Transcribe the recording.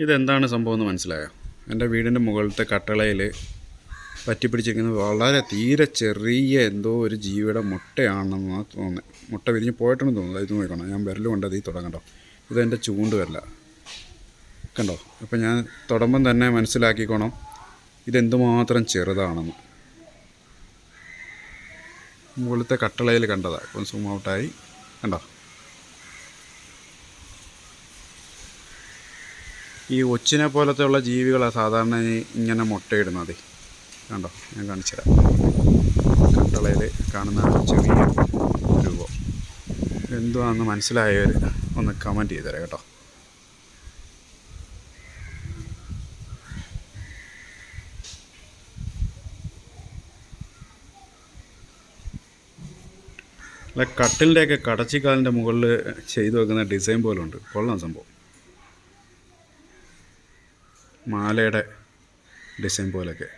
ഇതെന്താണ് സംഭവം എന്ന് മനസ്സിലായോ? എന്റെ വീടിന്റെ മുകളിലത്തെ കട്ടളയിൽ പറ്റിപ്പിടിച്ചിരിക്കുന്നത് വളരെ തീരെ ചെറിയ എന്തോ ഒരു ജീവിയുടെ മുട്ടയാണെന്ന് തോന്നുന്നത് മുട്ട വിരിഞ്ഞ് പോയിട്ടുണ്ടെന്ന് തോന്നുന്നു. ഇത് നോക്കണം ഞാൻ വിരൽ കൊണ്ട് അതിൽ തുടങ്ങണ്ടോ ഇതെന്റെ ചൂണ്ട് വരല. കണ്ടോ? അപ്പം ഞാൻ തുടമ്പം തന്നെ മനസ്സിലാക്കിക്കോണം. ഇതെന്തുമാത്രം ചെറുതാണെന്ന്. മുകളിലത്തെ കട്ടളയിൽ കണ്ടതാണ് ഇപ്പം സൂം ഔട്ടായി. കണ്ടോ? ഈ ഒച്ചിനെ പോലത്തെ ഉള്ള ജീവികളാണ് സാധാരണ ഇങ്ങനെ മുട്ടയിടുന്നത്. കണ്ടോ? ഞാൻ കാണിച്ചു തരാം. കട്ടളയിൽ കാണുന്ന ചെറിയ രൂപം. എന്തുവാണെന്ന് മനസ്സിലായവർ ഒന്ന് കമന്റ് ചെയ്തു തരാം കേട്ടോ. അല്ല കട്ടിലിന്റെയൊക്കെ കടച്ചിക്കാലിന്റെ മുകളിൽ ചെയ്തു വെക്കുന്ന ഡിസൈൻ പോലുണ്ട്. കൊള്ളാം സംഭവം. മാലയുടെ ഡിസൈൻ പോലെയൊക്കെ.